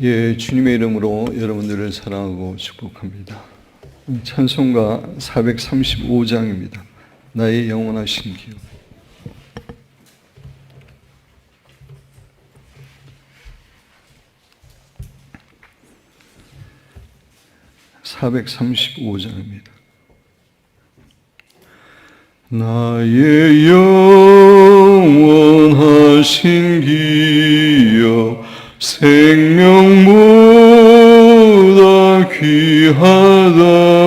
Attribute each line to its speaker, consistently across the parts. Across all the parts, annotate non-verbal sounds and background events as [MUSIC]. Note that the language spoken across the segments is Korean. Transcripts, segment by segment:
Speaker 1: 예, 주님의 이름으로 여러분들을 사랑하고 축복합니다. 찬송가 435장입니다. 나의 영원하신 기억. (435장입니다) 나의 영원하신 기억 생 Senin buradaki haber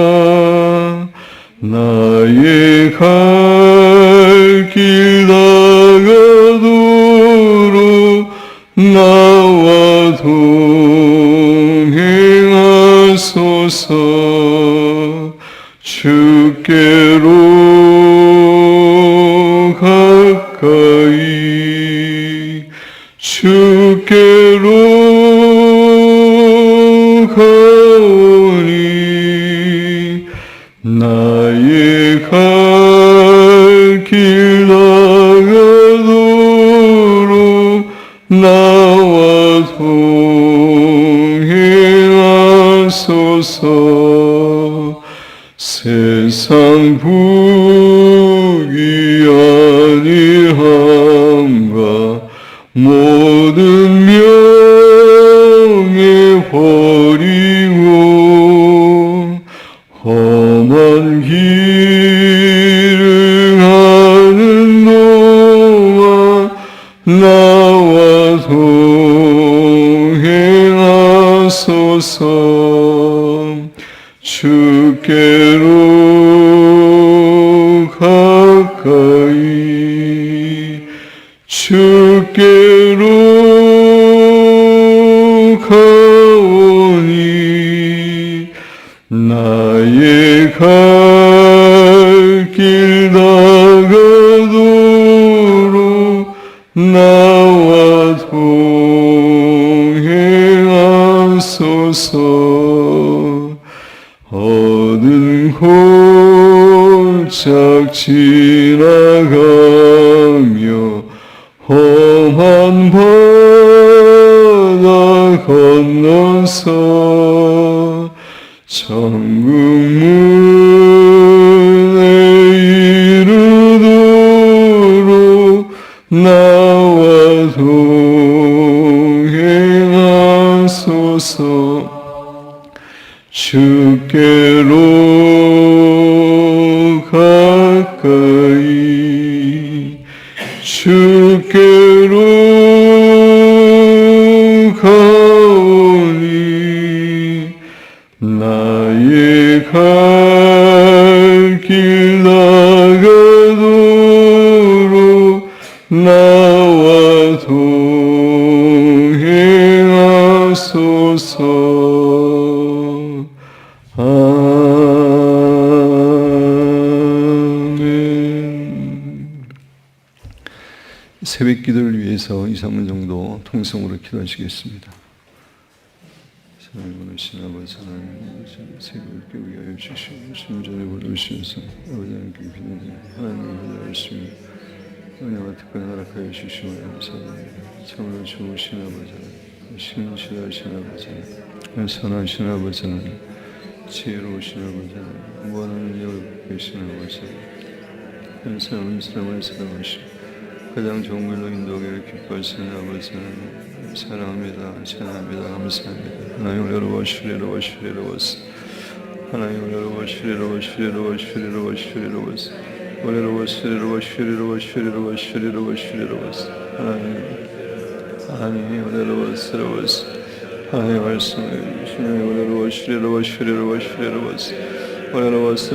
Speaker 1: 나와 동행하소서. 세상 부 나의 갈길 다가도록 나와 동행하소서. 얻은 골짝지 Şükür 새벽 기도를 위해서 2, 3분 정도 통성으로 기도하시겠습니다. 사랑하는 신아버지 하나님 새벽을 깨우여 주시고 심전에 부르시면서 아버지 하나님께 기도드립니 하나님을 기도하였습니다. 은혜와 특별 허락하여 주시고 감사합니다. 참으로 좋으신 아버지 하나님 신실하신 아버지 하나님 선하신 아버지 하나님 지혜로우신 아버지 하나님 무한한 능력을 베푸신 아버지 하나님 사랑하는 사랑하시고 가장 정말로 인도하기를 기뻐하시는 아버지 하나님 사랑합니다 사랑합니다 감사합니다 하나님 열어보시리 열어보시리 열어보시 하나님 열어보시리 열어보시리 열어보시리 열어보시리 열어보시 열어보시리 열어보시리 열어보시리 열어보시리 열어보시리 열어보시 하나님 하나님 열어보시 열어보시 하나님 말씀을 주시면 열어보시리 열어보시리 열어보시리 열어보시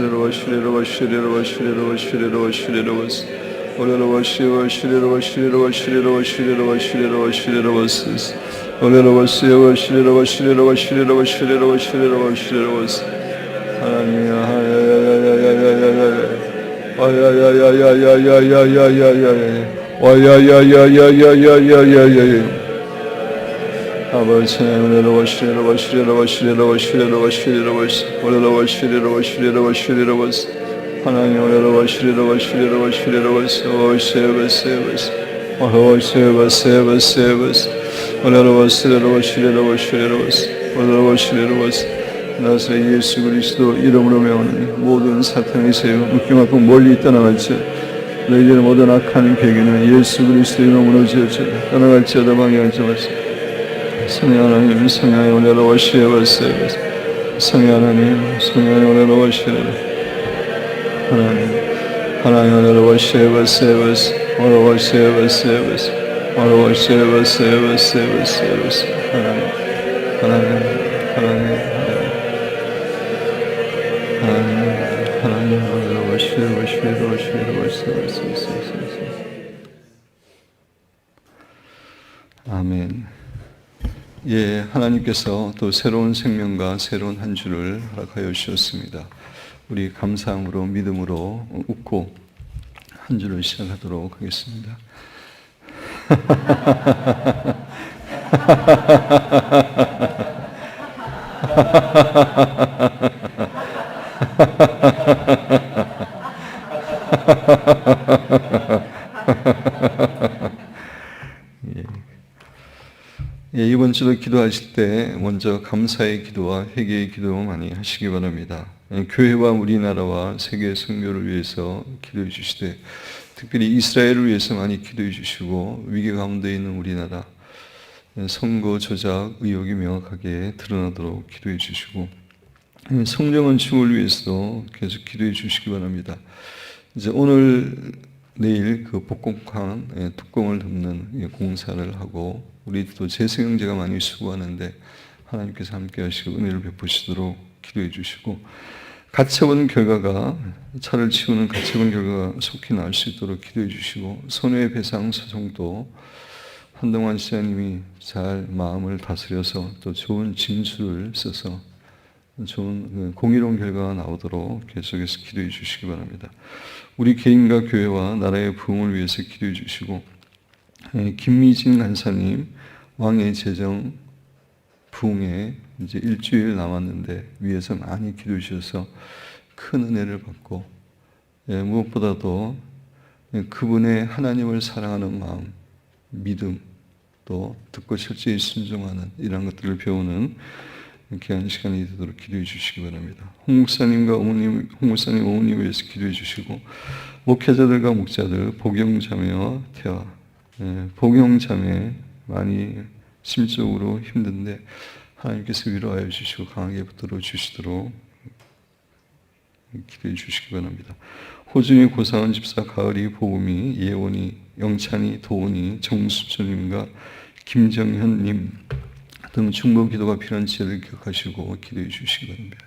Speaker 1: 열어보시리 열어보시리 열어보시리 열어보시리 열어보시리 열어보시 Olera başı başları başları başları başları başları başları başsız. Olera başı başları başları başları başları başları başları başsız. Haleluya haleluya Abartmayalım, başlayalım, başlayalım, başlayalım, başlayalım, başlayalım, başlayalım, başlayalım, başlayalım, başlayalım, başlayalım, başlayalım, 스 올라로버스 레로버스 레로버스 레로버스 올라로버스 레로버스 나사렛 예수 그리스도 이름으로 명하는 모든 사탄의 세요 묶임하고 멀리 떠나갈지 너희들 모든 악한 계기는 예수 그리스도 이름으로 지어져 떠나갈지어다 방향하지 마세요 성령 하나님 성령 올라로버스 레로버스 성령 하나님 성령 올라로버스 하나님 하나님 올라로버스 레로버스 올라로버스 레로버스 올라로버스 레로버스 레로버스 하나님 하나님 하나님 하나님, 하나님, 하나님, 워시오, 워시오, 워시오, 워시오, 워시오, 아멘. 예, 하나님께서 또 새로운 생명과 새로운 한 주를 허락하여 주셨습니다. 우리 감사함으로 믿음으로 웃고 한 주를 시작하도록 하겠습니다. [LAUGHS] 예, 이번 주도 기도하실 때 먼저 감사의 기도와 회개의 기도 많이 하시기 바랍니다. 예, 교회와 우리나라와 세계 선교를 위해서 기도해 주시되 특별히 이스라엘을 위해서 많이 기도해 주시고 위기 가운데 있는 우리나라 예, 선거 조작 의혹이 명확하게 드러나도록 기도해 주시고 예, 성령 은 축을 위해서도 계속 기도해 주시기 바랍니다. 이제 오늘 내일 그 복공항 예, 뚜껑을 덮는 예, 공사를 하고 우리 또 재생형제가 많이 수고하는데 하나님께서 함께 하시고 은혜를 베푸시도록 기도해 주시고 가채원 결과가 차를 치우는 가채원 결과가 속히 나올 수 있도록 기도해 주시고 손해배상 소송도 한동안 시장님이 잘 마음을 다스려서 또 좋은 진술을 써서 좋은 그 공의로운 결과가 나오도록 계속해서 기도해 주시기 바랍니다. 우리 개인과 교회와 나라의 부흥을 위해서 기도해 주시고 예, 김미진 간사님 왕의 재정 부흥에 이제 일주일 남았는데 위에서 많이 기도해 주셔서 큰 은혜를 받고 예, 무엇보다도 예, 그분의 하나님을 사랑하는 마음, 믿음, 또 듣고 실제히 순종하는 이런 것들을 배우는 귀한 시간이 되도록 기도해 주시기 바랍니다. 홍 목사님과 어머님, 홍 목사님 어머님 위해서 기도해 주시고 목회자들과 목자들, 복용자매와 태아, 예, 복용자매 많이 심적으로 힘든데 하나님께서 위로하여 주시고 강하게 붙들어 주시도록 기도해 주시기 바랍니다. 호중이 고상한 집사 가을이 보음이 예원이 영찬이 도훈이 정수주님과 김정현님 등 중보 기도가 필요한 지혜를 기억하시고 기도해 주시기 바랍니다.